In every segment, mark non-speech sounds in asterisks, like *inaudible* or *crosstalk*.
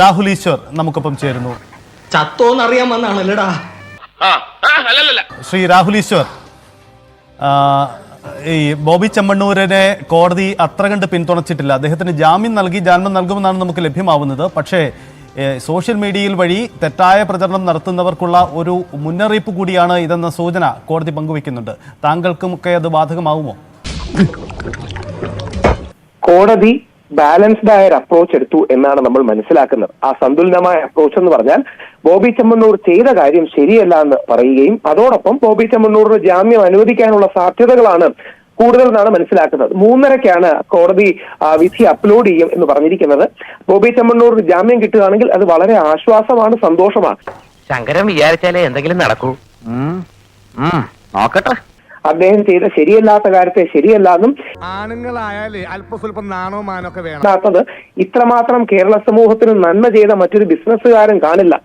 രാഹുൽ ഈശ്വർ നമുക്കൊപ്പം ചേരുന്നു. ചത്തോന്നറിയാൻ വന്നാണല്ലടാ ശ്രീ രാഹുൽ ഈശ്വർ ഈ ബോബി ചെമ്മണ്ണൂരനെ കോടതി അത്ര കണ്ട് പിന്തുണച്ചിട്ടില്ല. അദ്ദേഹത്തിന് ജാമ്യം നൽകി ജാമ്യം നൽകുമെന്നാണ് നമുക്ക് ലഭ്യമാവുന്നത്. പക്ഷേ സോഷ്യൽ മീഡിയയിൽ വഴി തെറ്റായ പ്രചരണം നടത്തുന്നവർക്കുള്ള ഒരു മുന്നറിയിപ്പ് കൂടിയാണ് ഇതെന്ന സൂചന കോടതി പങ്കുവെക്കുന്നുണ്ട് താങ്കൾക്കുമൊക്കെ അത് ബാധകമാവുമോ? കോടതി ബാലൻസ്ഡ് ആയ ഒരു അപ്രോച്ച് എടുത്തു എന്നാണ് നമ്മൾ മനസ്സിലാക്കുന്നത്. ആ സന്തുലിതമായ അപ്രോച്ച് എന്ന് പറഞ്ഞാൽ ബോബി ചെമ്മണ്ണൂർ ചെയ്ത കാര്യം ശരിയല്ല എന്ന് പറയുകയും അതോടൊപ്പം ബോബി ചെമ്മണ്ണൂറിന് ജാമ്യം അനുവദിക്കാനുള്ള സാധ്യതകളാണ് കൂടുതൽ എന്നാണ് മനസ്സിലാക്കുന്നത്. മൂന്നരയ്ക്കാണ് കോടതി വിധി അപ്ലോഡ് ചെയ്യും എന്ന് പറഞ്ഞിരിക്കുന്നത്. ബോബി ചെമ്മണ്ണൂറിന് ജാമ്യം കിട്ടുകയാണെങ്കിൽ അത് വളരെ ആശ്വാസമാണ് സന്തോഷമാണ്. ശങ്കരൻ വിചാരിച്ചാലേ എന്തെങ്കിലും നടക്കൂ. നോക്കട്ടെ. അദ്ദേഹം ചെയ്ത ശരിയല്ലാത്ത കാര്യത്തെ ശരിയല്ലാന്നും ആണുങ്ങളായാലേ അല്പസ്വല്പം നാണോ മാനൊക്കെ വേണം. ഇത്രമാത്രം കേരള സമൂഹത്തിന് നന്മ ചെയ്ത മറ്റൊരു ബിസിനസ്സുകാരൻ കാണില്ല.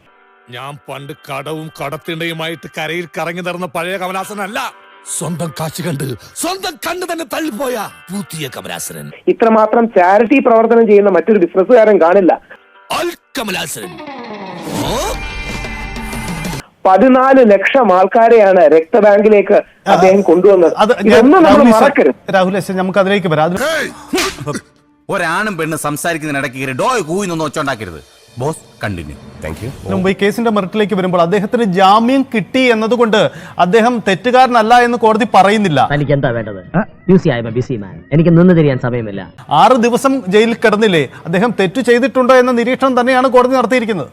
ഞാൻ പണ്ട് കടവും കടത്തിണ്ടയുമായിട്ട് കരയിൽ കറങ്ങി നടന്ന പഴയ കമലാസനല്ല. സ്വന്തം കാശ് കണ്ട് സ്വന്തം കണ്ണ് തന്നെ തള്ളിപ്പോയ പുതിയ കമലാസനൻ. ഇത്രമാത്രം ചാരിറ്റി പ്രവർത്തനം ചെയ്യുന്ന മറ്റൊരു ബിസിനസ്സുകാരൻ കാണില്ല. അൽ കമലാസനൻ. പതിനാല് ലക്ഷം ആൾക്കാരെയാണ് രക്തബാങ്കിലേക്ക് അദ്ദേഹം കൊണ്ടുവന്നത്. ഇതൊന്നും നമ്മൾ രാഹുൽ ഈശ്വർ, മറക്കരുത്. രാഹുൽ നമുക്ക് അതിലേക്ക് വരാം. ഒരാണും പെണ്ണും സംസാരിക്കുന്നതിനിടയ്ക്ക് കയറി ഡോയ് കൂയിന്നൊന്നും ഒച്ചുണ്ടാക്കരുത് ബോസ് കണ്ടിന്യൂ. താങ്ക് യു മുമ്പ് ഈ കേസിന്റെ മെറിറ്റിലേക്ക് വരുമ്പോൾ അദ്ദേഹത്തിന് ജാമ്യം കിട്ടി എന്നതുകൊണ്ട് അദ്ദേഹം തെറ്റുകാരനല്ല എന്ന് കോടതി പറയുന്നില്ല. തനിക്ക് എന്താ വേണ്ടത് ബിസി ആയ ബിസി മാൻ എനിക്ക് നിന്ന് തിരിയാൻ സമയമില്ല. ആറ് ദിവസം ജയിലിൽ കിടന്നില്ലേ? അദ്ദേഹം തെറ്റു ചെയ്തിട്ടുണ്ടോ എന്ന നിരീക്ഷണം തന്നെയാണ് കോടതി നടത്തിയിരിക്കുന്നത്.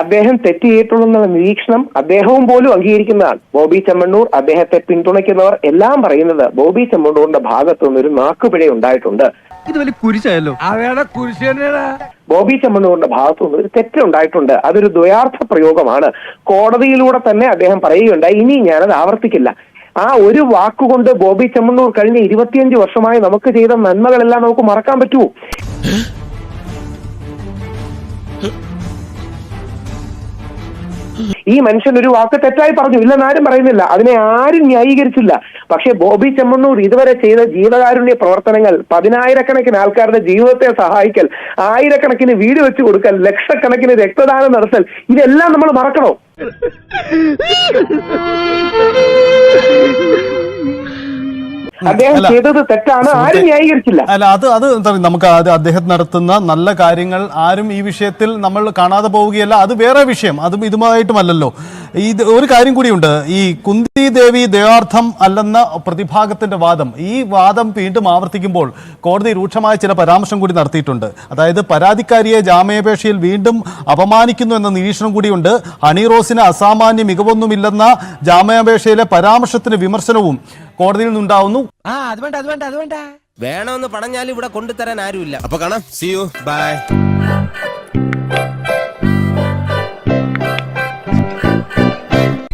അദ്ദേഹം തെറ്റ് ചെയ്തിട്ടുള്ള നിരീക്ഷണം അദ്ദേഹവും പോലും അംഗീകരിക്കുന്നതാണ്. ബോബി ചെമ്മണ്ണൂർ അദ്ദേഹത്തെ പിന്തുണയ്ക്കുന്നവർ എല്ലാം പറയുന്നത് ബോബി ചെമ്മണ്ണൂറിന്റെ ഭാഗത്തു നിന്ന് ഒരു നാക്കുപിഴ ഉണ്ടായിട്ടുണ്ട്. ഇത് വലിയ കുരിശായല്ലോ? അവയുടെ കുരിശ് ബോബി ചെമ്മണ്ണൂറിന്റെ ഭാഗത്തു നിന്ന് ഒരു തെറ്റുണ്ടായിട്ടുണ്ട്. അതൊരു ദ്വയാർത്ഥ പ്രയോഗമാണ്. കോടതിയിലൂടെ തന്നെ അദ്ദേഹം പറയുകയുണ്ടായി ഇനി ഞാനത് ആവർത്തിക്കില്ല. ആ ഒരു വാക്കുകൊണ്ട് ബോബി ചെമ്മണ്ണൂർ കഴിഞ്ഞ ഇരുപത്തിയഞ്ച് വർഷമായി നമുക്ക് ചെയ്ത നന്മകളെല്ലാം നമുക്ക് മറക്കാൻ പറ്റുമോ? ഈ മനുഷ്യൻ ഒരു വാക്ക് തെറ്റായി പറഞ്ഞു. ഇല്ലെന്ന് ആരും പറയുന്നില്ല. അതിനെ ആരും ന്യായീകരിച്ചില്ല. പക്ഷേ ബോബി ചെമ്മണ്ണൂർ ഇതുവരെ ചെയ്ത ജീവകാരുണ്യ പ്രവർത്തനങ്ങൾ പതിനായിരക്കണക്കിന് ആൾക്കാരുടെ ജീവിതത്തെ സഹായിക്കൽ ആയിരക്കണക്കിന് വീട് വെച്ച് കൊടുക്കൽ ലക്ഷക്കണക്കിന് രക്തദാനം നടത്തൽ ഇതെല്ലാം നമ്മൾ മറക്കണോ? *laughs* അദ്ദേഹം ചെയ്തത് തെറ്റാണ്. ആരും ന്യായീകരിച്ചില്ല. അല്ല അത് അത് നമുക്ക് അത് അദ്ദേഹം നടത്തുന്ന നല്ല കാര്യങ്ങൾ ആരും ഈ വിഷയത്തിൽ നമ്മൾ കാണാതെ പോവുകയല്ല. അത് വേറെ വിഷയം. അതും ഇതുമായിട്ടുമല്ലല്ലോ. ഇത് ഒരു കാര്യം കൂടിയുണ്ട്. ഈ കുന്തി ദേവി ദയാർത്ഥം അല്ലെന്ന പ്രതിഭാഗത്തിന്റെ വാദം. ഈ വാദം വീണ്ടും ആവർത്തിക്കുമ്പോൾ കോടതി രൂക്ഷമായ ചില പരാമർശം കൂടി നടത്തിയിട്ടുണ്ട്. അതായത് പരാതിക്കാരിയെ ജാമ്യാപേക്ഷയിൽ വീണ്ടും അപമാനിക്കുന്നു എന്ന നിരീക്ഷണം കൂടിയുണ്ട്. ഹണി റോസിന് അസാമാന്യ മികവൊന്നുമില്ലെന്ന ജാമ്യാപേക്ഷയിലെ പരാമർശത്തിന് വിമർശനവും കോടതിയിൽ നിന്നുണ്ടാവുന്നു. ആ അത് വേണ്ട അത് വേണ്ട അത് വേണ്ട. വേണമെന്ന് പറഞ്ഞാൽ ഇവിടെ കൊണ്ടുതരാൻ ആരുമില്ല. അപ്പൊ കാണാം. C U by